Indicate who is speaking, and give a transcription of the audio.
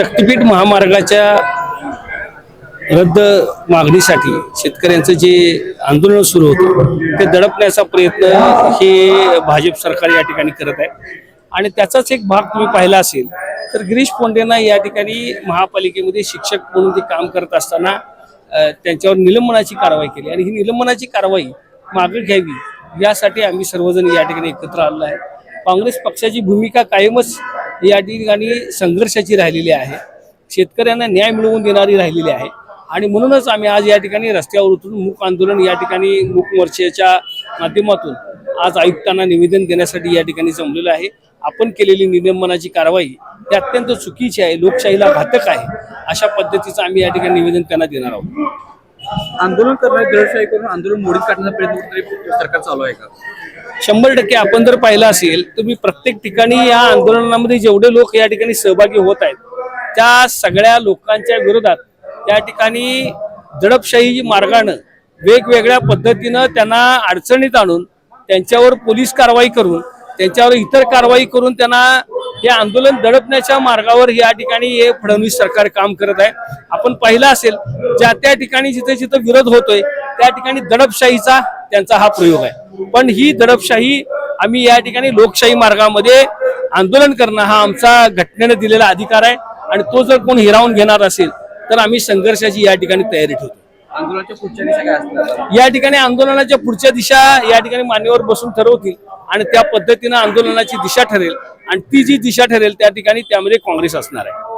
Speaker 1: शक्तीपीठ महामार्गाच्या रद्द मागणीसाठी शेतकऱ्यांचं जे आंदोलन सुरू होतं ते दडपण्याचा प्रयत्न हे भाजप सरकार या ठिकाणी करत आहे. आणि त्याचाच एक भाग तुम्ही पाहिला असेल तर गिरीश पोंडेंना या ठिकाणी महापालिकेमध्ये शिक्षक म्हणून ते काम करत असताना त्यांच्यावर निलंबनाची कारवाई केली. आणि ही निलंबनाची कारवाई मागे घ्यावी यासाठी आम्ही सर्वजण या ठिकाणी एकत्र आलेलो आहे. काँग्रेस पक्षाची भूमिका कायमच या ठिकाणी संघर्षाची राहिलेली आहे. शेतकऱ्यांना न्याय मिळवून देणारी राहिलेली आहे. आणि म्हणूनच आम्ही आज या ठिकाणी रस्त्यावर उतरून मूक आंदोलन या ठिकाणी मूक मोर्चाच्या माध्यमातून आज आयुक्तांना निवेदन देण्यासाठी या ठिकाणी जमलेलं आहे. आपण केलेली निलंबनाची कारवाई ही अत्यंत चुकीची आहे लोकशाहीला घातक आहे. अशा पद्धतीचं आम्ही या ठिकाणी निवेदन त्यांना देणार आहोत.
Speaker 2: आंदोलन करणारे दळशाही करून आंदोलन मोडीत काढण्याचा प्रयत्न सरकार चालू आहे का?
Speaker 1: शंभर टक्के आपण जर पाहिलं असेल तर मी प्रत्येक ठिकाणी या आंदोलनामध्ये जेवढे लोक या ठिकाणी सहभागी होत आहेत त्या सगळ्या लोकांच्या विरोधात त्या ठिकाणी दडपशाही मार्गानं वेगवेगळ्या पद्धतीनं त्यांना अडचणीत आणून त्यांच्यावर पोलीस कारवाई करून त्यांच्यावर इतर कारवाई करून त्यांना हे आंदोलन दडपण्याच्या मार्गावर या ठिकाणी हे फडणवीस सरकार काम करत आहे. आपण पाहिलं असेल ज्या त्या ठिकाणी जिथे जिथे विरोध होतोय त्या ठिकाणी दडपशाहीचा त्यांचा हा प्रयोग आहे. पण ही दडपशाही आम्ही या ठिकाणी लोकशाही मार्गामध्ये आंदोलन करणं हा आमचा घटनेने दिलेला अधिकार आहे. आणि तो जर कोण हिरावून घेणार असेल तर आम्ही संघर्षाची या ठिकाणी तयारी ठेवतो.
Speaker 2: आंदोलनाच्या पुढच्या दिशा काय असणार?
Speaker 1: या ठिकाणी आंदोलनाच्या पुढच्या दिशा या ठिकाणी मान्यवर बसून ठरवतील आणि त्या पद्धतीनं आंदोलनाची दिशा ठरेल. आणि ती जी दिशा ठरेल त्या ठिकाणी त्यामध्ये काँग्रेस असणार आहे.